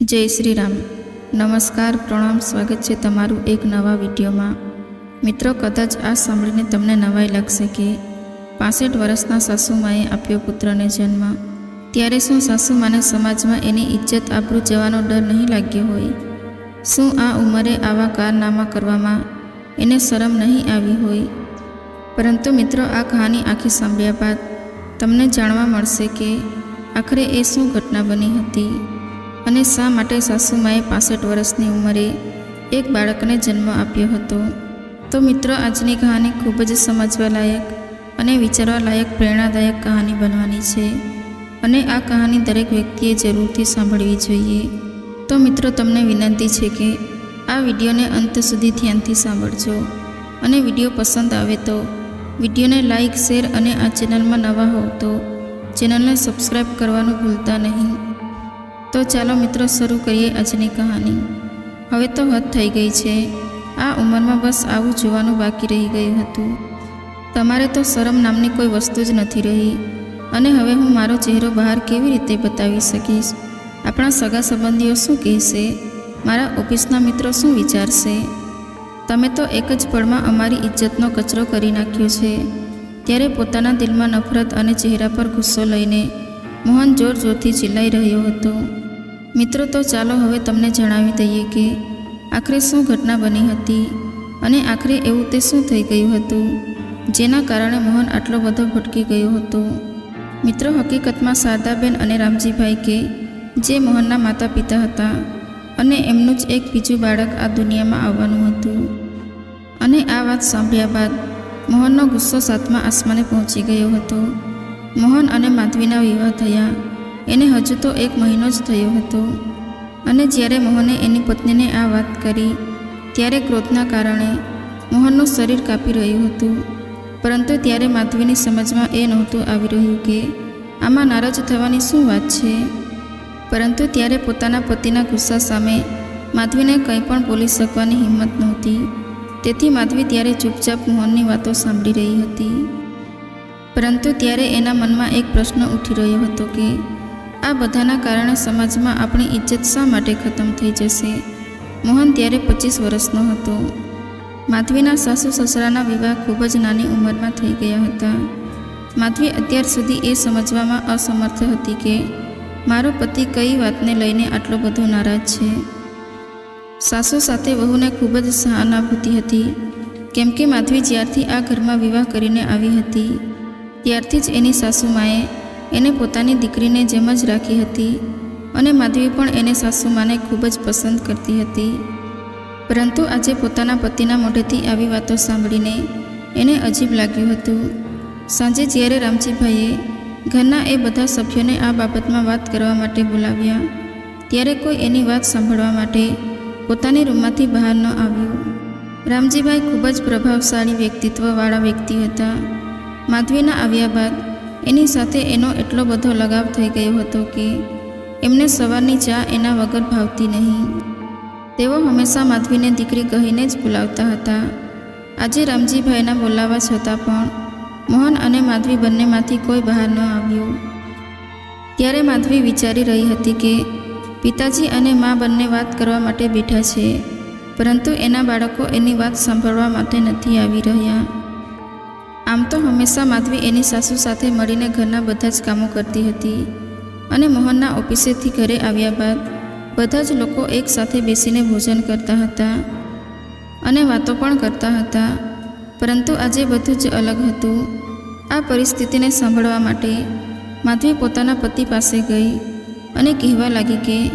જય શ્રી રામ નમસ્કાર, પ્રણામ, સ્વાગત છે તમારું એક નવા વિડીયોમાં. મિત્રો, કદાચ આ સાંભળીને તમને નવાઈ લાગશે કે પાસઠ વર્ષના સાસુમાએ આપ્યો પુત્રને જન્મ. ત્યારે શું સાસુમાને સમાજમાં એની ઇજ્જત આબરૂ જવાનો ડર નહીં લાગ્યો હોય? શું આ ઉંમરે આવા કારનામા કરવામાં એને શરમ નહીં આવી હોય? પરંતુ મિત્રો, આ કહાની આખી સાંભળ્યા બાદ તમને જાણવા મળશે કે આખરે એ શું ઘટના બની હતી? અને શા માટે સાસુમાએ પાસઠ વર્ષની ઉંમરે એક બાળકને જન્મ આપ્યો હતો? તો મિત્રો, આજની કહાની ખૂબ જ સમજવા લાયક અને વિચારવા લાયક પ્રેરણાદાયક કહાની બનવાની છે અને આ કહાની દરેક વ્યક્તિએ જરૂરથી સાંભળવી જોઈએ. તો મિત્રો, તમને વિનંતી છે કે આ વિડીયોને અંત સુધી ધ્યાનથી સાંભળજો અને વીડિયો પસંદ આવે તો વિડીયોને લાઇક શેર અને આ ચેનલમાં નવા હોવ તો ચેનલને સબસ્ક્રાઈબ કરવાનું ભૂલતા નહીં. તો ચાલો મિત્રો શરૂ કરીએ આજની કહાની. હવે તો હદ થઈ ગઈ છે. આ ઉંમરમાં બસ આવું જોવાનું બાકી રહી ગયું હતું. તમારે તો શરમ નામની કોઈ વસ્તુ જ નથી રહી. અને હવે હું મારો ચહેરો બહાર કેવી રીતે બતાવી શકીશ? આપણા સગા સંબંધીઓ શું કહેશે? મારા ઓફિસના મિત્રો શું વિચારશે? તમે તો એક જ પળમાં અમારી ઇજ્જતનો કચરો કરી નાખ્યો છે. ત્યારે પોતાના દિલમાં નફરત અને ચહેરા પર ગુસ્સો લઈને મોહન જોર જોરથી ચિલ્લાઈ રહ્યો હતો. મિત્રો, તો ચાલો હવે તમને જણાવી દઈએ કે આખરે શું ઘટના બની હતી અને આખરે એવું તે શું થઈ ગયું હતું, જેના કારણે મોહન આટલો બધો ભટકી ગયો હતો. મિત્રો, હકીકતમાં શારદાબેન અને રામજીભાઈ કે જે મોહનના માતા પિતા હતા અને એમનું જ એક બીજું બાળક આ દુનિયામાં આવવાનું હતું. અને આ વાત સાંભળ્યા બાદ મોહનનો ગુસ્સો સાતમા આસમાને પહોંચી ગયો હતો. મોહન અને માધવીના વિવાહ થયા. એને હજુ તો એક મહિનો જ થયો હતો. અને જ્યારે મોહને એની પત્નીને આ વાત કરી, ત્યારે ક્રોધના કારણે મોહનનું શરીર કાપી રહ્યું હતું. પરંતુ ત્યારે માધવીની સમજમાં એ નહોતું આવી રહ્યું કે આમાં નારાજ થવાની શું વાત છે? પરંતુ ત્યારે પોતાના પતિના ગુસ્સા સામે માધવીને કંઈ પણ બોલી શકવાની હિંમત નહોતી. તેથી માધવી ત્યારે ચૂપચાપ મોહનની વાતો સાંભળી રહી હતી. પરંતુ ત્યારે એના મનમાં એક પ્રશ્ન ઉઠી રહ્યો હતો કે આ બધાના કારણે સમાજમાં આપણી ઇજ્જત શા માટે ખતમ થઈ જશે? મોહન ત્યારે પચીસ વર્ષનો હતો. માધવીના સાસુ સસરાના વિવાહ ખૂબ જ નાની ઉંમરમાં થઈ ગયા હતા. માધવી અત્યાર સુધી એ સમજવામાં અસમર્થ હતી કે, મારો પતિ કઈ વાતને લઈને આટલો બધો નારાજ છે? સાસુ સાથે વહુને ખૂબ જ સહાનુભૂતિ હતી. કેમ કે માધવી જ્યારથી આ ઘરમાં વિવાહ કરીને આવી હતી, ત્યારથી જ એની સાસુમાએ એને પોતાની દીકરીને જેમ જ રાખી હતી અને માધવી પણ એને સાસુમાને ખૂબ જ પસંદ કરતી હતી. પરંતુ આજે પોતાના પતિના મોઢેથી આવી વાતો સાંભળીને એને અજીબ લાગ્યું હતું. સાંજે જ્યારે રામજીભાઈએ ઘરના એ બધા સભ્યોને આ બાબતમાં વાત કરવા માટે બોલાવ્યા, ત્યારે કોઈ એની વાત સાંભળવા માટે પોતાની રૂમમાંથી બહાર ન આવ્યું. રામજીભાઈ ખૂબ જ પ્રભાવશાળી વ્યક્તિત્વવાળા વ્યક્તિ હતા. માધવીના આવ્યા બાદ એની સાથે એનો એટલો બધો લગાવ થઈ ગયો હતો કે એમને સવારની ચા એના વગર ભાવતી નહીં. તેઓ હંમેશા માધવીને દીકરી કહીને જ બોલાવતા હતા. આજે રામજીભાઈના બોલાવવા છતાં પણ મોહન અને માધવી બંનેમાંથી કોઈ બહાર ન આવ્યું. ત્યારે માધવી વિચારી રહી હતી કે પિતાજી અને મા બંને વાત કરવા માટે બેઠા છે, પરંતુ એના બાળકો એની વાત સાંભળવા માટે નથી આવી રહ્યા. આમ તો હંમેશા માધવી એની સાસુ સાથે મળીને ઘરના બધા જ કામો કરતી હતી અને મોહનના ઓફિસેથી ઘરે આવ્યા બાદ બધા જ લોકો એકસાથે બેસીને ભોજન કરતા હતા અને વાતો પણ કરતા હતા. પરંતુ આજે બધું જ અલગ હતું. આ પરિસ્થિતિને સાંભળવા માટે માધવી પોતાના પતિ પાસે ગઈ અને કહેવા લાગી કે,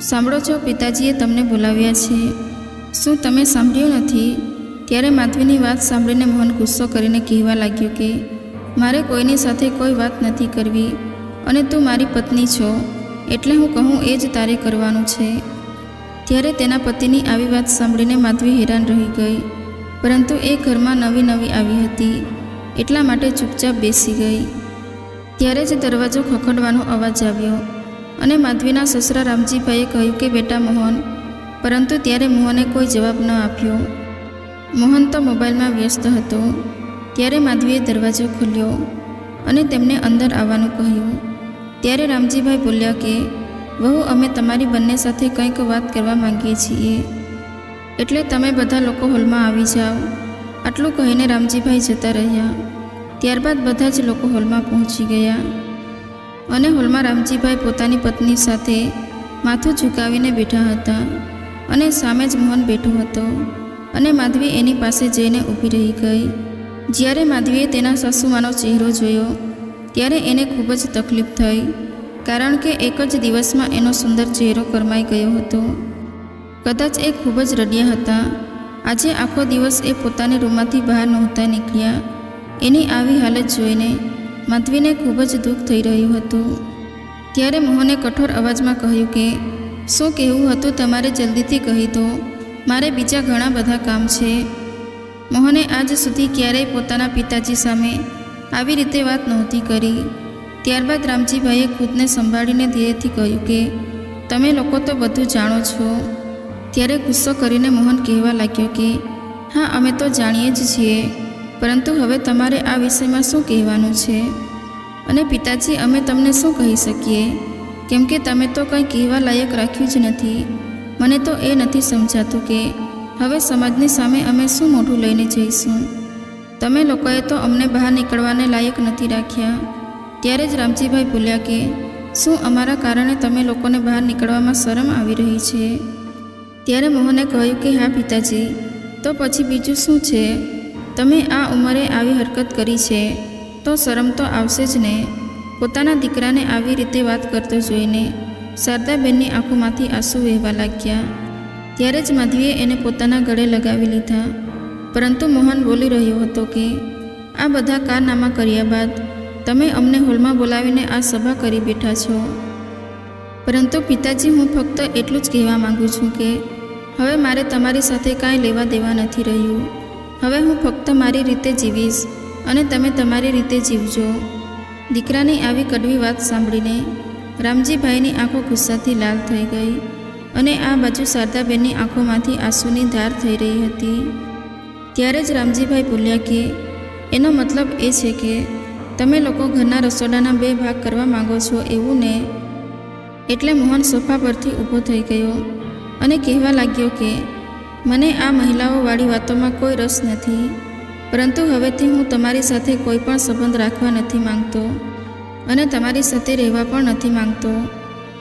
સાંભળો છો પિતાજીએ તમને બોલાવ્યા છે. શું તમે સાંભળ્યું નથી? ત્યારે માધવીની વાત સાંભળીને મોહન ગુસ્સો કરીને કહેવા લાગ્યો કે, મારે કોઈની સાથે કોઈ વાત નથી કરવી અને તું મારી પત્ની છો, એટલે હું કહું એ જ તારે કરવાનું છે. ત્યારે તેના પતિની આવી વાત સાંભળીને માધવી હેરાન રહી ગઈ, પરંતુ એ ઘરમાં નવી નવી આવી હતી, એટલા માટે ચૂપચાપ બેસી ગઈ. ત્યારે જ દરવાજો ખખડવાનો અવાજ આવ્યો અને માધવીના સસરા રામજીભાઈએ કહ્યું કે, બેટા મોહન, પરંતુ ત્યારે મોહને કોઈ જવાબ ન આપ્યો. મોહન તો મોબાઈલમાં વ્યસ્ત હતો. ત્યારે માધવીએ દરવાજો ખોલ્યો અને તેમને અંદર આવવાનું કહ્યું. ત્યારે રામજીભાઈ બોલ્યા કે, વહુ, અમે તમારી બંને સાથે કંઈક વાત કરવા માંગીએ છીએ. એટલે તમે બધા લોકો હોલમાં આવી જાઓ. આટલું કહીને રામજીભાઈ જતા રહ્યા. ત્યારબાદ બધા જ લોકો હોલમાં પહોંચી ગયા. અને હોલમાં રામજીભાઈ પોતાની પત્ની સાથે માથું ઝુકાવીને બેઠા હતા અને સામે જ મોહન બેઠો હતો. અને માધવી એની પાસે જઈને ઊભી રહી ગઈ. જ્યારે માધવીએ તેના સાસુમાનો ચહેરો જોયો, ત્યારે એને ખૂબ જ તકલીફ થઈ, કારણ કે એક જ દિવસમાં એનો સુંદર ચહેરો કરમાઈ ગયો હતો. કદાચ એ ખૂબ જ રડ્યા હતા. આજે આખો દિવસ એ પોતાની રૂમમાંથી બહાર નહોતા નીકળ્યા. એની આવી હાલત જોઈને માધવીને ખૂબ જ દુઃખ થઈ રહ્યું હતું. ત્યારે મોહને કઠોર અવાજમાં કહ્યું કે, શું કહેવું હતું? તમારે જલ્દીથી કહી દો. મારે બીજા ઘણા બધા કામ છે. મોહને આજ સુધી ક્યારેય પોતાના પિતાજી સામે આવી રીતે વાત નહોતી કરી. ત્યારબાદ રામજીભાઈએ ખુદને સંભાળીને ધીરેથી કહ્યું કે, તમે લોકો તો બધું જાણો છો. ત્યારે ગુસ્સો કરીને મોહન કહેવા લાગ્યો કે, હા, અમે તો જાણીએ જ છીએ. પરંતુ હવે તમારે આ વિષયમાં શું કહેવાનું છે? અને પિતાજી, અમે તમને શું કહી શકીએ? કેમ કે તમે તો કંઈ કહેવા લાયક રાખ્યું જ નથી. મને તો એ નથી સમજાતું કે હવે સમાજની સામે અમે શું મોઢું લઈને જઈશું? તમે લોકોએ તો અમને બહાર નીકળવાને લાયક નથી રાખ્યા. ત્યારે જ રામજીભાઈ બોલ્યા કે, શું અમારા કારણે તમે લોકોને બહાર નીકળવામાં શરમ આવી રહી છે? ત્યારે મોહને કહ્યું કે, હા, પિતાજી. તો પછી બીજું શું છે? તમે આ ઉંમરે આવી હરકત કરી છે. તો શરમ તો આવશે જ ને. પોતાના દીકરાને આવી રીતે વાત કરતો જોઈને શારદાબેનની આંખોમાંથી આંસુ વહેવા લાગ્યા. ત્યારે જ માધવીએ એને પોતાના ગળે લગાવી લીધા. પરંતુ મોહન બોલી રહ્યો હતો કે, આ બધા કારનામા કર્યા બાદ તમે અમને હોલમાં બોલાવીને આ સભા કરી બેઠા છો? પરંતુ પિતાજી, હું ફક્ત એટલું જ કહેવા માગું છું કે, હવે મારે તમારી સાથે કાંઈ લેવા દેવા નથી રહ્યું. હવે હું ફક્ત મારી રીતે જીવીશ અને તમે તમારી રીતે જીવજો. દીકરાની આવી કડવી વાત સાંભળીને રામજીભાઈની આંખો ગુસ્સાથી લાલ થઈ ગઈ અને આ બાજુ શારદાબેનની આંખોમાંથી આંસુની ધાર થઈ રહી હતી. ત્યારે જ રામજીભાઈ બોલ્યા કે, એનો મતલબ એ છે કે, તમે લોકો ઘરના રસોડાના બે ભાગ કરવા માંગો છો એવું ને? એટલે મોહન સોફા પરથી ઊભો થઈ ગયો અને કહેવા લાગ્યો કે, મને આ મહિલાઓવાળી વાતોમાં કોઈ રસ નથી, પરંતુ હવેથી હું તમારી સાથે કોઈ પણ સંબંધ રાખવા નથી માંગતો. અને તમારી સાથે રહેવા પણ નથી માંગતો.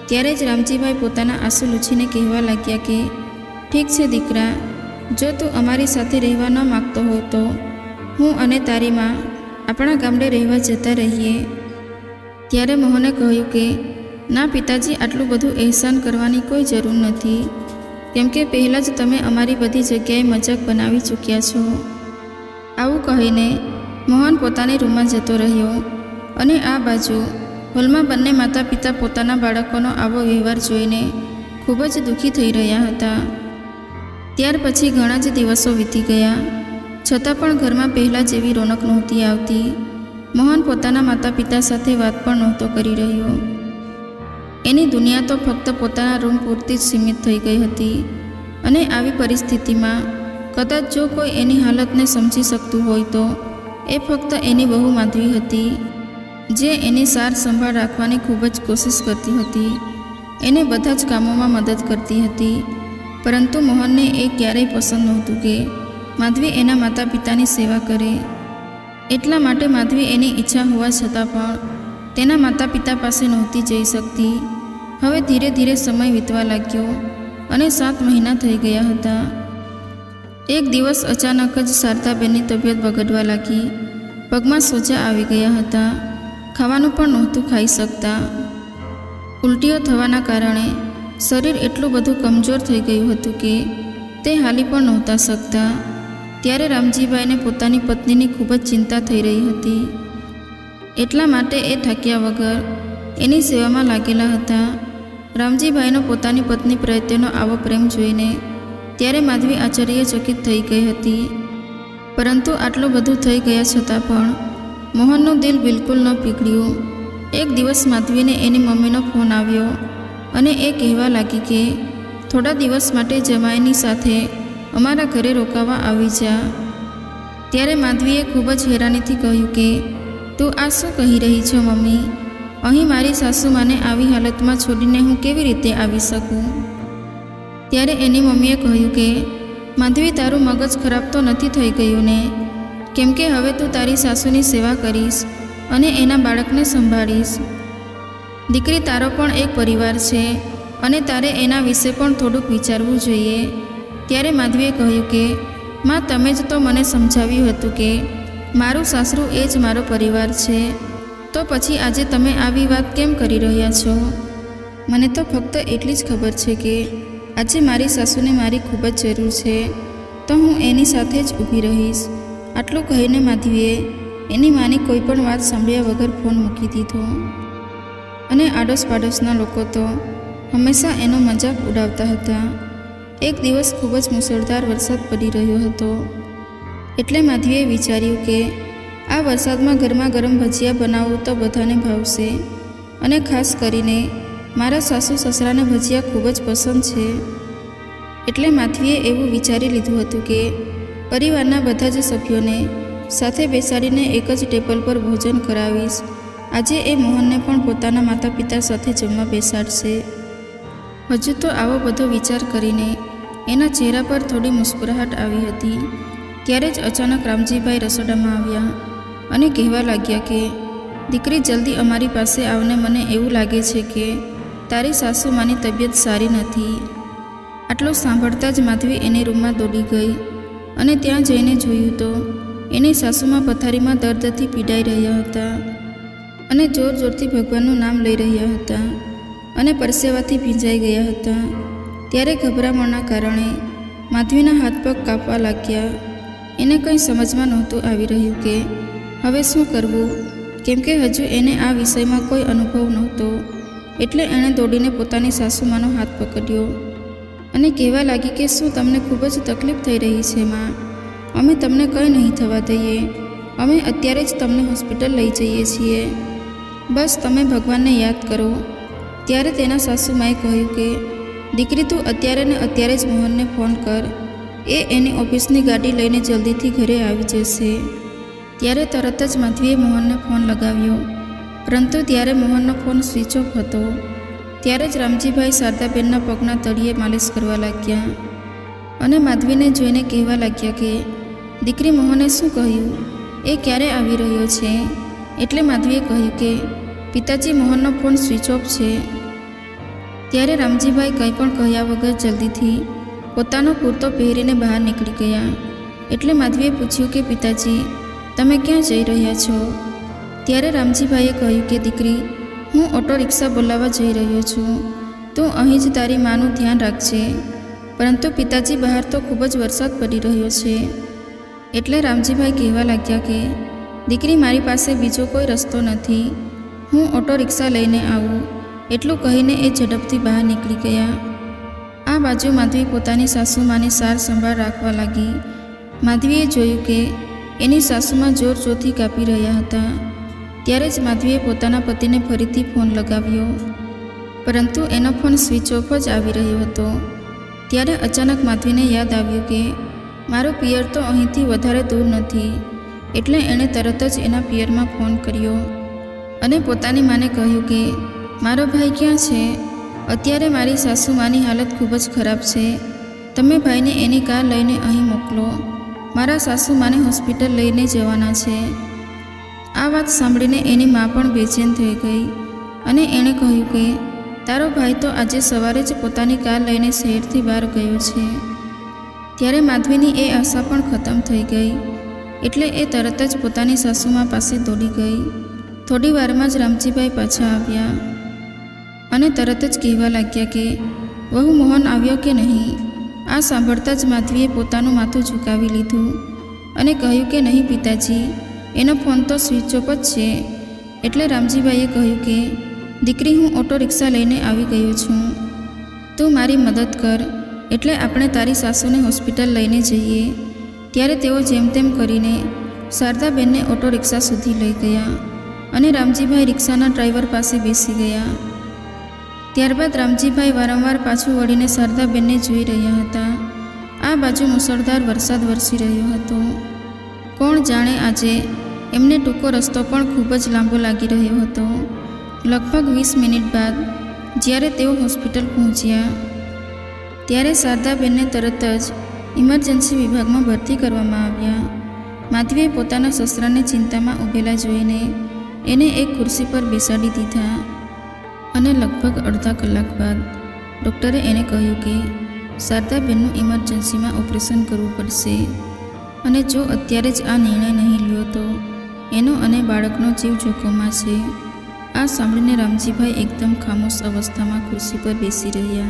ત્યારે જ રામજીભાઈ પોતાના આંસુ લૂછીને કહેવા લાગ્યા કે, ઠીક છે દીકરા, જો તું અમારી સાથે રહેવા ન માગતો હો તો હું અને તારી માં આપણા ગામડે રહેવા જતા રહીએ. ત્યારે મોહને કહ્યું કે, ના પિતાજી, આટલું બધું અહેસાન કરવાની કોઈ જરૂર નથી. કેમ કે પહેલાં જ તમે અમારી બધી જગ્યાએ મજાક બનાવી ચૂક્યા છો. આવું કહીને મોહન પોતાની રૂમમાં જતો રહ્યો. અને આ બાજુ હોલમાં બંને માતા પિતા પોતાના બાળકોનો આવો વ્યવહાર જોઈને ખૂબ જ દુઃખી થઈ રહ્યા હતા. ત્યાર પછી ઘણા જ દિવસો વીતી ગયા. છતાં પણ ઘરમાં પહેલાં જેવી રોનક નહોતી આવતી. મોહન પોતાના માતા પિતા સાથે વાત પણ નહોતો કરી રહ્યો. એની દુનિયા તો ફક્ત પોતાના રૂમ પૂરતી જ સીમિત થઈ ગઈ હતી અને આવી પરિસ્થિતિમાં કદાચ જો કોઈ એની હાલતને સમજી શકતું હોય તો એ ફક્ત એની બહુ માધવી હતી. જે એની સાર સંભાળ રાખવાની ખૂબ જ કોશિશ કરતી હતી. એને બધા જ કામોમાં મદદ કરતી હતી. પરંતુ મોહનને એ ક્યારેય પસંદ નહોતું કે માધવી એના માતા પિતાની સેવા કરે. એટલા માટે માધવી એની ઈચ્છા હોવા છતાં પણ તેના માતા પિતા પાસે નહોતી જઈ શકતી. હવે ધીરે ધીરે સમય વીતવા લાગ્યો અને સાત મહિના થઈ ગયા હતા. એક દિવસ અચાનક જ શારદાબેનની તબિયત બગડવા લાગી. પગમાં સોજા આવી ગયા હતા. ખાવાનું પણ નહોતું ખાઈ શકતા. ઉલટીઓ થવાના કારણે શરીર એટલું બધું કમજોર થઈ ગયું હતું કે તે હાલી પણ નહોતા શકતા. ત્યારે રામજીભાઈને પોતાની પત્નીની ખૂબ જ ચિંતા થઈ રહી હતી. એટલા માટે એ થાક્યા વગર એની સેવામાં લાગેલા હતા. રામજીભાઈનો પોતાની પત્ની પ્રત્યેનો આવો પ્રેમ જોઈને ત્યારે માધવી આશ્ચર્યચકિત થઈ ગઈ હતી. પરંતુ આટલું બધું થઈ ગયા છતાં પણ મોહનનું દિલ બિલકુલ ન પીગળ્યું. એક દિવસ માધવીને એની મમ્મીનો ફોન આવ્યો અને એ કહેવા લાગી કે, થોડા દિવસ માટે જમાઈની સાથે અમારા ઘરે રોકાવા આવી જા. ત્યારે માધવીએ ખૂબ જ હેરાનીથી કહ્યું કે, તું આ શું કહી રહી છો મમ્મી? અહીં મારી સાસુમાને આવી હાલતમાં છોડીને હું કેવી રીતે આવી શકું? ત્યારે એની મમ્મીએ કહ્યું કે, માધવી તારું મગજ ખરાબ તો નથી થઈ ગયું ને? કેમ કે હવે તું તારી સાસુની સેવા કરીશ અને એના બાળકને સંભાળીશ. દીકરી તારો પણ એક પરિવાર છે અને તારે એના વિશે પણ થોડુંક વિચારવું જોઈએ. ત્યારે માધવીએ કહ્યું કે, માં, તમે જ તો મને સમજાવ્યું હતું કે મારું સાસરું એ જ મારો પરિવાર છે. તો પછી આજે તમે આવી વાત કેમ કરી રહ્યા છો? મને તો ફક્ત એટલી જ ખબર છે કે આજે મારી સાસુને મારી ખૂબ જ જરૂર છે. તો હું એની સાથે જ ઊભી રહીશ. આટલું કહીને માધવીએ એની માની કોઈ પણ વાત સાંભળ્યા વગર ફોન મૂકી દીધો. અને આડોશ પાડોશના લોકો તો હંમેશા એનો મજાક ઉડાવતા હતા. એક દિવસ ખૂબ જ મુસળધાર વરસાદ પડી રહ્યો હતો. એટલે માધવીએ વિચાર્યું કે આ વરસાદમાં ગરમા ગરમ ભજીયા બનાવવું તો બધાને ભાવશે. અને ખાસ કરીને મારા સાસુ સસરાને ભજીયા ખૂબ જ પસંદ છે. એટલે માધવીએ એવું વિચારી લીધું હતું કે પરિવારના બધા જ સભ્યોને સાથે બેસાડીને એક જ ટેબલ પર ભોજન કરાવીશ. આજે એ મોહનને પણ પોતાના માતા પિતા સાથે જમવા બેસાડશે. હજુ તો આવો બધો વિચાર કરીને એના ચહેરા પર થોડી મુસ્કુરાહટ આવી હતી. ત્યારે જ અચાનક રામજીભાઈ રસોડામાં આવ્યા અને કહેવા લાગ્યા કે, દીકરી, જલ્દી અમારી પાસે આવને મને એવું લાગે છે કે તારી સાસુમાની તબિયત સારી નથી. આટલું સાંભળતા જ માધવી એની રૂમમાં દોડી ગઈ. અને ત્યાં જઈને જોયું તો એની સાસુમાં પથારીમાં દર્દથી પીડાઈ રહ્યા હતા અને જોર જોરથી ભગવાનનું નામ લઈ રહ્યા હતા અને પરસેવાથી ભીંજાઈ ગયા હતા. ત્યારે ગભરામણના કારણે માધવીના હાથ પગ કાપવા લાગ્યા. એને કંઈ સમજમાં નહોતું આવી રહ્યું કે હવે શું કરવું? કેમ કે હજુ એને આ વિષયમાં કોઈ અનુભવ નહોતો. એટલે એણે દોડીને પોતાની સાસુમાનો હાથ પકડ્યો. અને કહેવા લાગી કે શું તમને ખૂબ જ તકલીફ થઈ રહી છે, માં? અમે તમને કંઈ નહીં થવા દઈએ. અમે અત્યારે જ તમને હોસ્પિટલ લઈ જઈએ છીએ. બસ તમે ભગવાનને યાદ કરો. ત્યારે તેના સાસુમાએ કહ્યું કે, દીકરી, તું અત્યારે ને અત્યારે જ મોહનને ફોન કર. એ એની ઓફિસની ગાડી લઈને જલ્દીથી ઘરે આવી જશે. ત્યારે તરત જ માધવીએ મોહનને ફોન લગાવ્યો. પરંતુ ત્યારે મોહનનો ફોન સ્વિચ ઓફ હતો. ત્યારે જ રામજીભાઈ શારદાબેનના પગના તળિયે માલિશ કરવા લાગ્યા અને માધવીને જોઈને કહેવા લાગ્યા કે, દીકરી મોહને શું કહ્યું? એ ક્યારે આવી રહ્યો છે? એટલે માધવીએ કહ્યું કે, પિતાજી મોહનનો ફોન સ્વિચ ઓફ છે. ત્યારે રામજીભાઈ કંઈ પણ કહ્યા વગર જલ્દીથી પોતાનો કુર્તો પહેરીને બહાર નીકળી ગયા. એટલે માધવીએ પૂછ્યું કે, પિતાજી, તમે ક્યાં જઈ રહ્યા છો? ત્યારે રામજીભાઈએ કહ્યું કે, દીકરી હું ઓટો રિક્ષા બોલાવવા જઈ રહ્યો છું. તું અહીં જ તારી માનું ધ્યાન રાખજે. પરંતુ પિતાજી બહાર તો ખૂબ જ વરસાદ પડી રહ્યો છે. એટલે રામજીભાઈ કહેવા લાગ્યા કે, દીકરી મારી પાસે બીજો કોઈ રસ્તો નથી. હું ઓટો રિક્ષા લઈને આવું. એટલું કહીને એ ઝડપથી બહાર નીકળી ગયા. આ બાજુ માધવી પોતાની સાસુમાની સાર સંભાળ રાખવા લાગી. માધવીએ જોયું કે, એની સાસુમાં જોર જોરથી કાપી રહ્યા હતા. ત્યારે જ માધવીએ પોતાના પતિને ફરીથી ફોન લગાવ્યો. પરંતુ એનો ફોન સ્વિચ ઓફ જ આવી રહ્યો હતો. ત્યારે અચાનક માધવીને યાદ આવ્યું કે, મારો પિયર તો અહીંથી વધારે દૂર નથી. એટલે એણે તરત જ એના પિયરમાં ફોન કર્યો અને પોતાની માને કહ્યું કે, મારો ભાઈ ક્યાં છે? અત્યારે મારી સાસુમાની હાલત ખૂબ જ ખરાબ છે. તમે ભાઈને એની કાર લઈને અહીં મોકલો. મારા સાસુમાને હોસ્પિટલ લઈને જવાના છે. આ વાત સાંભળીને એની મા પણ બેચેન થઈ ગઈ અને એણે કહ્યું કે, તારો ભાઈ તો આજે સવારે જ પોતાની કાર લઈને શહેરથી બહાર ગયો છે. ત્યારે માધવીની એ આશા પણ ખતમ થઈ ગઈ એટલે એ તરત જ પોતાની સાસુમા પાસે દોડી ગઈ. થોડી વારમાં જ રામજીભાઈ પાછા આવ્યા અને તરત જ કહેવા લાગ્યા કે, વહુ મોહન આવ્યો કે નહીં? આ સાંભળતા જ માધવીએ પોતાનું માથું ઝુકાવી લીધું અને કહ્યું કે, નહીં પિતાજી એનો ફોન તો સ્વિચ ઓફ જ છે. એટલે રામજીભાઈએ કહ્યું કે, દીકરી, હું ઓટો રિક્ષા લઈને આવી ગયો છું. તું મારી મદદ કર. એટલે આપણે તારી સાસુને હોસ્પિટલ લઈને જઈએ. ત્યારે તેઓ જેમ તેમ કરીને શારદાબેનને ઓટો રિક્ષા સુધી લઈ ગયા અને રામજીભાઈ રિક્ષાના ડ્રાઈવર પાસે બેસી ગયા. ત્યારબાદ રામજીભાઈ વારંવાર પાછું વળીને શારદાબેનને જોઈ રહ્યા હતા. આ બાજુ મુસળધાર વરસાદ વરસી રહ્યો હતો. કોણ જાણે આજે એમને ટૂંકો રસ્તો પણ ખૂબ જ લાંબો લાગી રહ્યો હતો. લગભગ વીસ મિનિટ બાદ, જ્યારે તેઓ હોસ્પિટલ પહોંચ્યા, ત્યારે શારદાબેનને તરત જ ઇમરજન્સી વિભાગમાં ભરતી કરવામાં આવ્યા. માધવીએ પોતાના સસરાને ચિંતામાં ઊભેલા જોઈને એને એક ખુરશી પર બેસાડી દીધા અને લગભગ અડધા કલાક બાદ ડૉક્ટરે એને કહ્યું કે, શારદાબેનનું ઇમરજન્સીમાં ઓપરેશન કરવું પડશે. અને જો અત્યારે જ આ નિર્ણય નહીં લ્યો તો એનો અને બાળકનો જીવ જોખમમાં છે. આ સાંભળીને રામજીભાઈ એકદમ ખામોશ અવસ્થામાં ખુરશી પર બેસી રહ્યા.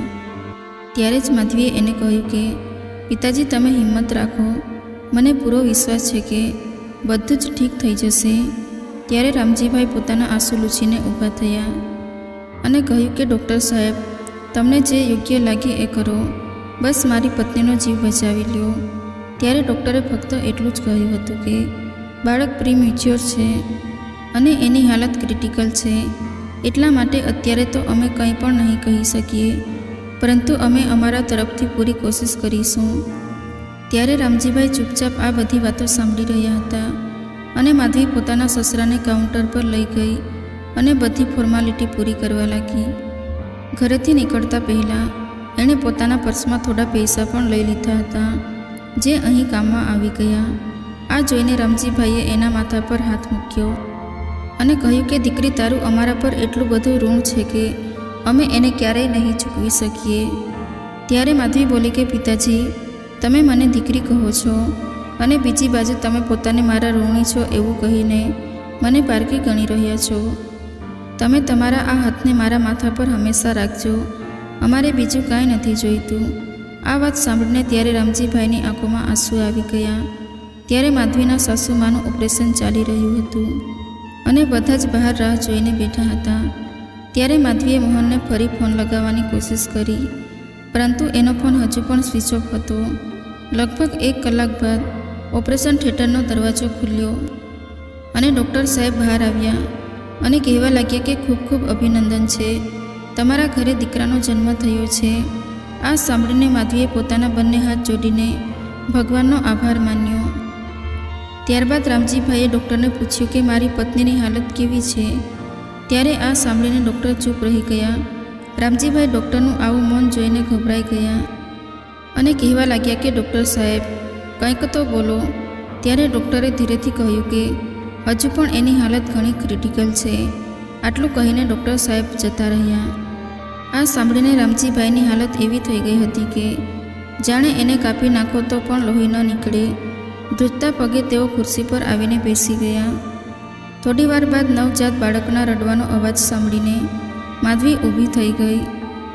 ત્યારે જ માધવીએ એને કહ્યું કે, પિતાજી, તમે હિંમત રાખો. મને પૂરો વિશ્વાસ છે કે બધું જ ઠીક થઈ જશે. ત્યારે રામજીભાઈ પોતાના આંસુ લૂછીને ઊભા થયા અને કહ્યું કે, ડૉક્ટર સાહેબ, તમને જે યોગ્ય લાગે એ કરો. બસ મારી પત્નીનો જીવ બચાવી લ્યો. ત્યારે ડૉક્ટરે ફક્ત એટલું જ કહ્યું હતું કે બાળક પ્રીમેચ્યોર છે અને એની હાલત ક્રિટિકલ છે. એટલા માટે અત્યારે તો અમે કંઈ પણ નહીં કહી શકીએ, પરંતુ અમે અમારા તરફથી પૂરી કોશિશ કરીશું. ત્યારે રામજીભાઈ ચૂપચાપ આ બધી વાતો સાંભળી રહ્યા હતા અને માધવી પોતાના સસરાને કાઉન્ટર પર લઈ ગઈ અને બધી ફોર્માલિટી પૂરી કરવા લાગી. ઘરેથી નીકળતા પહેલાં એણે પોતાના પર્સમાં થોડા પૈસા પણ લઈ લીધા હતા, જે અહીં કામમાં આવી ગયા. આ જોઈને રમજીભાઈએ એના માથા પર હાથ મૂક્યો અને કહ્યું કે, દીકરી, તારું અમારા પર એટલું બધું ઋણ છે કે અમે એને ક્યારેય નહીં ચૂકવી શકીએ. ત્યારે માધવી બોલી કે, પિતાજી, તમે મને દીકરી કહો છો અને બીજી બાજુ તમે પોતાને મારા ઋણી છો એવું કહીને મને પારકી ગણી રહ્યા છો. તમે તમારા આ હાથને મારા માથા પર હંમેશા રાખજો. અમારે બીજું કાંઈ નથી જોઈતું. આ વાત સાંભળીને ત્યારે રામજીભાઈની આંખોમાં આંસુ આવી ગયા. ત્યારે માધવીના સાસુમાનું ઓપરેશન ચાલી રહ્યું હતું અને બધા જ બહાર રાહ જોઈને બેઠા હતા. ત્યારે માધવીએ મોહનને ફરી ફોન લગાવવાની કોશિશ કરી, પરંતુ એનો ફોન હજુ પણ સ્વિચ ઓફ હતો. લગભગ એક કલાક બાદ ઓપરેશન થિયેટરનો દરવાજો ખુલ્યો અને ડૉક્ટર સાહેબ બહાર આવ્યા અને કહેવા લાગ્યા કે ખૂબ ખૂબ અભિનંદન છે, તમારા ઘરે દીકરાનો જન્મ થયો છે. આ સાંભળીને માધવીએ પોતાના બંને હાથ જોડીને ભગવાનનો આભાર માન્યો. ત્યારબાદ રામજીભાઈએ ડૉક્ટરને પૂછ્યું કે મારી પત્નીની હાલત કેવી છે? ત્યારે આ સાંભળીને ડૉક્ટર ચૂપ રહી ગયા. રામજીભાઈ ડૉક્ટરનું આવું મૌન જોઈને ગભરાઈ ગયા અને કહેવા લાગ્યા કે, ડૉક્ટર સાહેબ, કંઈક તો બોલો. ત્યારે ડૉક્ટરે ધીરેથી કહ્યું કે, હજુ પણ એની હાલત ઘણી ક્રિટિકલ છે. આટલું કહીને ડૉક્ટર સાહેબ જતા રહ્યા. આ સાંભળીને રામજીભાઈની હાલત એવી થઈ ગઈ હતી કે, જાણે એને કાપી નાખો તો પણ લોહી ન નીકળે. ધ્રુજતા પગે તેઓ ખુરશી પર આવીને બેસી ગયા. થોડી વાર બાદ નવજાત બાળકના રડવાનો અવાજ સાંભળીને માધવી ઊભી થઈ ગઈ.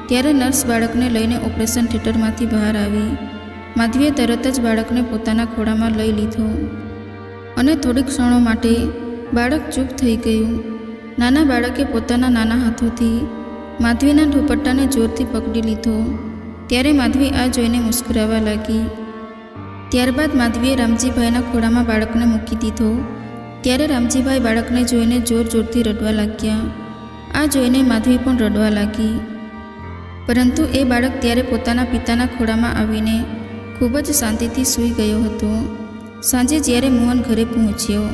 ત્યારે નર્સ બાળકને લઈને ઓપરેશન થિયેટરમાંથી બહાર આવી. માધવીએ તરત જ બાળકને પોતાના ખોળામાં લઈ લીધો. અને થોડીક ક્ષણો માટે બાળક ચૂપ થઈ ગયું. નાના બાળકે પોતાના નાના હાથોથી માધવીના દુપટ્ટાને જોરથી પકડી લીધો. ત્યારે માધવી આ જોઈને મુસ્કરાવા લાગી. ત્યારબાદ માધવીએ રામજીભાઈના ખોળામાં બાળકને મૂકી દીધો. ત્યારે રામજીભાઈ બાળકને જોઈને જોર જોરથી રડવા લાગ્યા. આ જોઈને માધવી પણ રડવા લાગી. પરંતુ એ બાળક ત્યારે પોતાના પિતાના ખોળામાં આવીને ખૂબ જ શાંતિથી સૂઈ ગયો હતો. સાંજે જ્યારે મોહન ઘરે પહોંચ્યો,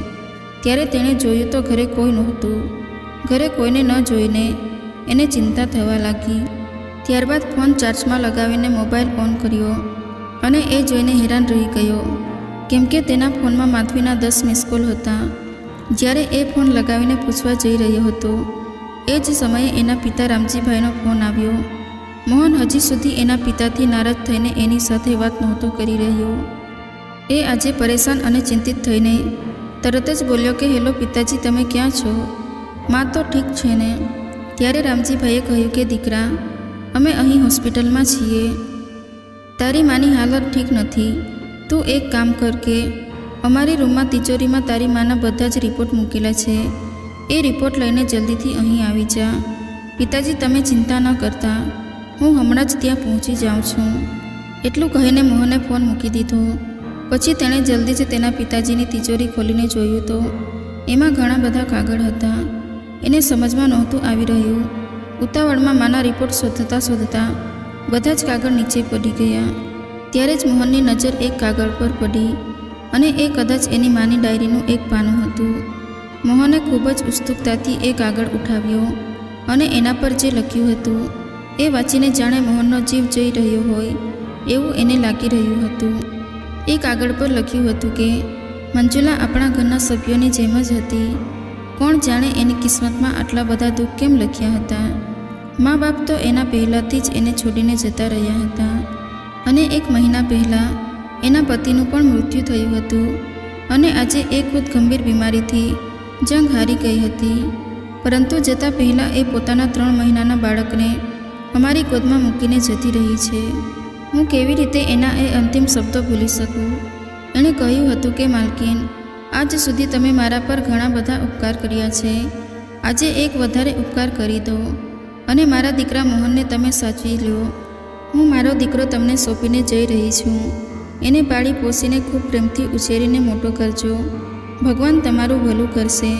ત્યારે તેણે જોયું તો ઘરે કોઈ નહોતું. ઘરે કોઈને ન જોઈને એને ચિંતા થવા લાગી. ત્યારબાદ ફોન ચાર્જમાં લગાવીને મોબાઈલ ઓન કર્યો. અને એ જોઈને હેરાન રહી ગયો. કેમ કે તેના ફોનમાં માધવીના દસ મિસકોલ હતા. જ્યારે એ ફોન લગાવીને પૂછવા જઈ રહ્યો હતો, એ જ સમયે એના પિતા રામજીભાઈનો ફોન આવ્યો. મોહન હજી સુધી એના પિતાથી નારાજ થઈને એની સાથે વાત નહોતો કરી રહ્યો. એ આજે પરેશાન અને ચિંતિત થઈને તરત જ બોલ્યો કે, હેલો પિતાજી, તમે ક્યાં છો? માં તો ઠીક છે ને. ત્યારે રામજીભાઈએ કહ્યું કે, દીકરા, અમે અહીં હોસ્પિટલમાં છીએ. તારી માની હાલત ઠીક નથી. તું એક કામ કર કે, અમારી રૂમમાં તિજોરીમાં તારી માના બધા જ રિપોર્ટ મૂકેલા છે. એ રિપોર્ટ લઈને જલ્દીથી અહીં આવી જા. પિતાજી, તમે ચિંતા ન કરતા. હું હમણાં જ ત્યાં પહોંચી જાઉં છું. એટલું કહીને મોહને ફોન મૂકી દીધો. પછી તેણે જલ્દી જ તેના પિતાજીની તિજોરી ખોલીને જોયું તો, એમાં ઘણા બધા કાગળ હતા. એને સમજમાં નહોતું આવી રહ્યું. ઉતાવળમાં માના રિપોર્ટ શોધતા શોધતા બધા જ કાગળ નીચે પડી ગયા. ત્યારે જ મોહનની નજર એક કાગળ પર પડી અને એ કદાચ એની માની ડાયરીનું એક પાનું હતું. મોહને ખૂબ જ ઉત્સુકતાથી એ કાગળ ઉઠાવ્યો અને એના પર જે લખ્યું હતું, એ વાંચીને જાણે મોહનનો જીવ જઈ રહ્યો હોય એવું એને લાગી રહ્યું હતું. એ કાગળ પર લખ્યું હતું કે, મંજુલા આપણા ઘરના સભ્યોની જેમ જ હતી. કોણ જાણે એની કિસ્મતમાં આટલા બધા દુઃખ કેમ લખ્યા હતા? મા બાપ તો એના પહેલાંથી જ એને છોડીને જતા રહ્યા હતા અને એક મહિના પહેલાં એના પતિનું પણ મૃત્યુ થયું હતું અને આજે એ ખુદ ગંભીર બીમારીથી જંગ હારી ગઈ હતી. પરંતુ જતાં પહેલાં એ પોતાના ત્રણ મહિનાના બાળકને અમારી ગોદમાં મૂકીને જતી રહી છે. હું કેવી રીતે એના એ અંતિમ શબ્દો ભૂલી શકું? એણે કહ્યું હતું કે, માલકીન, આજ સુધી તમે મારા પર ઘણા બધા ઉપકાર કર્યા છે. આજે એક વધારે ઉપકાર કરી દો. અને મારા દીકરા મોહનને તમે સાચવી લો. હું મારો દીકરો તમને સોંપીને જઈ રહી છું. એને પાળી પોસીને ખૂબ પ્રેમથી ઉછેરીને મોટો કરજો. ભગવાન તમારું ભલું કરશે.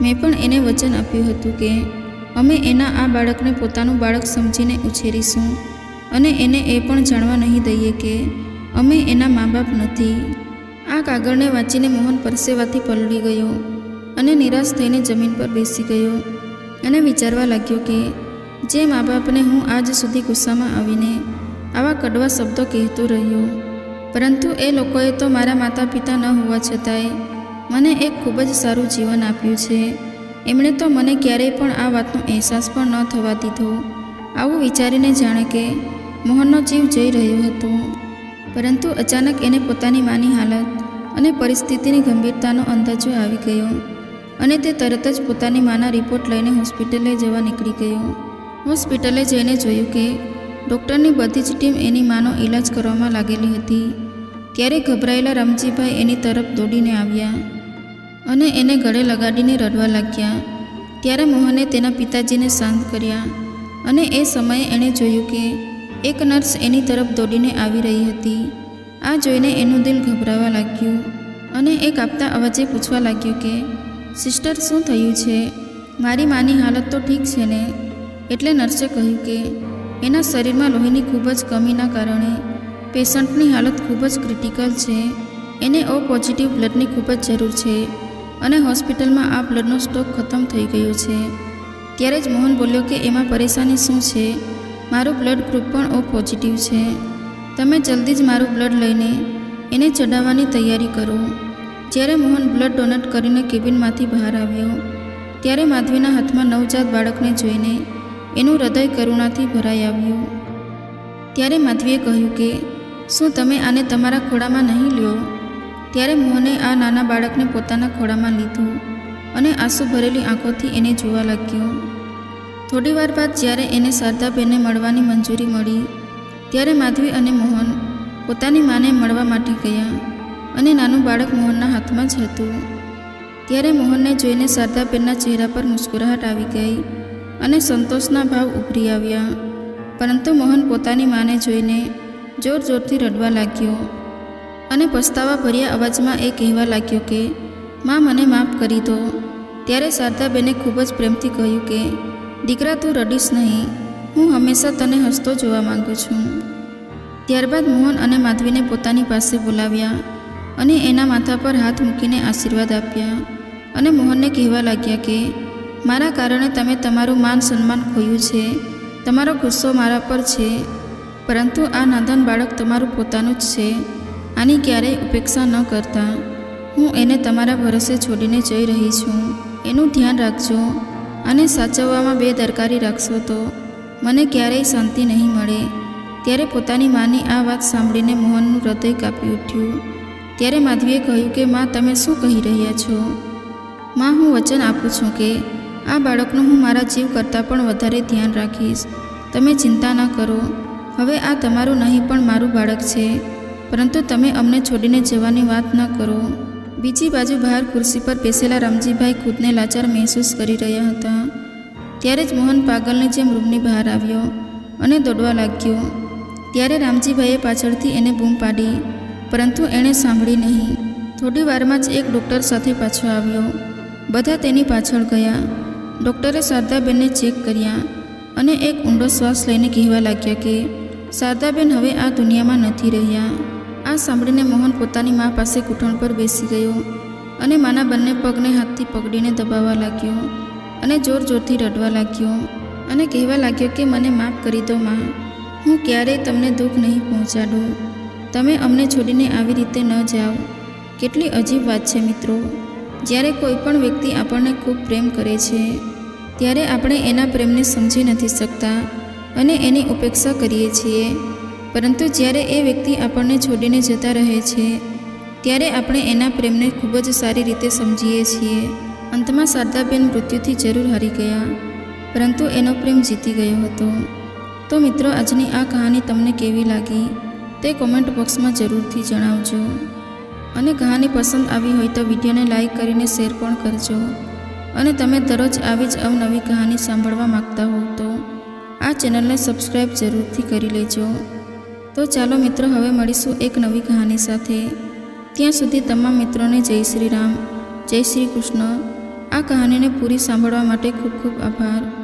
મેં પણ એને વચન આપ્યું હતું કે, અમે એના આ બાળકને પોતાનું બાળક સમજીને ઉછેરીશું. અને એને એ પણ જાણવા નહીં દઈએ કે, અમે એના મા બાપ નથી. આ કાગળને વાંચીને મોહન પરસેવાથી પલળી ગયો અને નિરાશ થઈને જમીન પર બેસી ગયો અને વિચારવા લાગ્યો કે જે મા બાપને હું આજ સુધી ગુસ્સામાં આવીને આવા કડવા શબ્દો કહેતો રહ્યો. પરંતુ એ લોકોએ તો મારા માતા પિતા ન હોવા છતાંય મને એક ખૂબ જ સારું જીવન આપ્યું છે. એમણે તો મને ક્યારેય પણ આ વાતનો અહેસાસ પણ ન થવા દીધો. આવું વિચારીને જાણે કે મોહનનો જીવ જઈ રહ્યો હતો. પરંતુ અચાનક એને પોતાની માની હાલત અને પરિસ્થિતિની ગંભીરતાનો અંદાજો આવી ગયો અને તે તરત જ પોતાની માના રિપોર્ટ લઈને હોસ્પિટલે જવા નીકળી ગયો. હોસ્પિટલે જઈને જોયું કે ડૉક્ટરની બધી જ ટીમ એની માનો ઈલાજ કરવામાં લાગેલી હતી, ત્યારે ગભરાયેલા રામજીભાઈ એની તરફ દોડીને આવ્યા અને એને ગળે લગાડીને રડવા લાગ્યા. ત્યારે મોહને તેના પિતાજીને શાંત કર્યા અને એ સમયે એણે જોયું કે એક નર્સ એની તરફ દોડીને આવી રહી હતી. આ જોઈને એનું દિલ ગભરાવા લાગ્યું અને એ કાપતા અવાજે પૂછવા લાગ્યું કે, સિસ્ટર, શું થયું છે? મારી માની હાલત તો ઠીક છે ને? એટલે નર્સે કહ્યું કે, એના શરીરમાં લોહીની ખૂબ જ કમીના કારણે પેશન્ટની હાલત ખૂબ જ ક્રિટિકલ છે. એને ઓ પોઝિટિવ બ્લડની ખૂબ જ જરૂર છે અને હોસ્પિટલમાં આ બ્લડનો સ્ટોક ખતમ થઈ ગયો છે. ત્યારે જ મોહન બોલ્યો કે, એમાં પરેશાની શું છે? મારું બ્લડ ગ્રુપ પણ ઓ પોઝિટિવ છે. તમે જલ્દી જ મારું બ્લડ લઈને એને ચડાવવાની તૈયારી કરો. જ્યારે મોહન બ્લડ ડોનેટ કરીને કેબિનમાંથી બહાર આવ્યો, ત્યારે માધવીના હાથમાં નવજાત બાળકને જોઈને એનું હૃદય કરુણાથી ભરાઈ આવ્યું. ત્યારે માધવીએ કહ્યું કે, શું તમે આને તમારા ખોળામાં નહીં લ્યો? ત્યારે મોહને આ નાના બાળકને પોતાના ખોળામાં લીધું અને આંસુ ભરેલી આંખોથી એને જોવા લાગ્યો. થોડી વાર બાદ જ્યારે એને શારદાબેનને મળવાની મંજૂરી મળી, ત્યારે માધવી અને મોહન પોતાની માને મળવા માટે ગયા અને નાનું બાળક મોહનના હાથમાં જ હતું. ત્યારે મોહનને જોઈને શારદાબેનના ચહેરા પર મુસ્કુરાહટ આવી ગઈ. અને સંતોષના ભાવ ઉભરી આવ્યા. પરંતુ મોહન પોતાની માને જોઈને જોર જોરથી રડવા લાગ્યો અને પસ્તાવા ભર્યા અવાજમાં એ કહેવા લાગ્યો કે, માં, મને માફ કરી દો. ત્યારે શારદાબેને ખૂબ જ પ્રેમથી કહ્યું કે, દીકરા, તું રડીશ નહીં. હું હંમેશા તને હસતો જોવા માંગુ છું. ત્યારબાદ મોહન અને માધવીને પોતાની પાસે બોલાવ્યા અને એના માથા પર હાથ મૂકીને આશીર્વાદ આપ્યા અને મોહનને કહેવા લાગ્યા કે મારા કારણે તમે તમારું માન સન્માન ખોયું છે. તમારો ગુસ્સો મારા પર છે, પરંતુ આ નાદાન બાળક તમારું પોતાનું જ છે. આની ક્યારેય ઉપેક્ષા ન કરતા. હું એને તમારા ભરોસે છોડીને જઈ રહી છું. એનું ધ્યાન રાખજો અને સાચવવામાં બે દરકારી રાખશો તો મને ક્યારેય શાંતિ નહીં મળે. ત્યારે પોતાની માની આ વાત સાંભળીને મોહનનું હૃદય કાપી ઉઠ્યું. ત્યારે માધવીએ કહ્યું કે, માં, તમે શું કહી રહ્યા છો? માં, હું વચન આપું છું કે આ બાળકનું હું મારા જીવ કરતાં પણ વધારે ધ્યાન રાખીશ. તમે ચિંતા ન કરો. હવે આ તમારું નહીં પણ મારું બાળક છે. પરંતુ તમે અમને છોડીને જવાની વાત ન કરો. બીજી બાજુ બહાર ખુરશી પર બેસેલા રામજીભાઈ ખુદને લાચાર મહેસૂસ કરી રહ્યા હતા. ત્યારે જ મોહન પાગલની જેમ રૂમની બહાર આવ્યો અને દોડવા લાગ્યો. ત્યારે રામજીભાઈએ પાછળથી એને બૂમ પાડી, પરંતુ એણે સાંભળી નહીં. થોડી વારમાં જ એક ડૉક્ટર સાથે પાછો આવ્યો. બધા તેની પાછળ ગયા. ડૉક્ટરે શારદાબેનને ચેક કર્યા અને એક ઊંડો શ્વાસ લઈને કહેવા લાગ્યા કે, શારદાબેન હવે આ દુનિયામાં નથી રહ્યા. આ સાંભળીને મોહન પોતાની મા પાસે ઘૂંટણ પર બેસી ગયો અને માના બંને પગને હાથથી પકડીને દબાવવા લાગ્યો અને જોર જોરથી રડવા લાગ્યો અને કહેવા લાગ્યો કે, મને માફ કરી દો માં. હું ક્યારેય તમને દુઃખ નહીં પહોંચાડું. તમે અમને છોડીને આવી રીતે ન જાઓ. કેટલી અજીબ વાત છે મિત્રો. જ્યારે કોઈ પણ વ્યક્તિ આપણને ખૂબ પ્રેમ કરે છે, ત્યારે આપણે એના પ્રેમને સમજી નથી શકતા અને એની ઉપેક્ષા કરીએ છીએ. પરંતુ જ્યારે એ વ્યક્તિ આપણને છોડીને જતા રહે છે, ત્યારે આપણે એના પ્રેમને ખૂબ જ સારી રીતે સમજીએ છીએ. અંતમાં શારદાબેન મૃત્યુથી જરૂર હારી ગયા, પરંતુ એનો પ્રેમ જીતી ગયો હતો. તો મિત્રો, આજની આ કહાની તમને કેવી લાગી તે કોમેન્ટ બોક્સમાં જરૂરથી જણાવજો. અને કહાની પસંદ આવી હોય તો વિડીયોને લાઇક કરીને શેર પણ કરજો. અને તમે દરરોજ આવી જ અવનવી કહાની સાંભળવા માગતા હો તો આ ચેનલને સબસ્ક્રાઈબ જરૂરથી કરી લેજો. તો ચાલો મિત્રો, હવે મળીશું એક નવી કહાની સાથે. ત્યાં સુધી તમામ મિત્રોને જય શ્રી રામ, જય શ્રી કૃષ્ણ. આ કહાનીને પૂરી સાંભળવા માટે ખૂબ ખૂબ આભાર.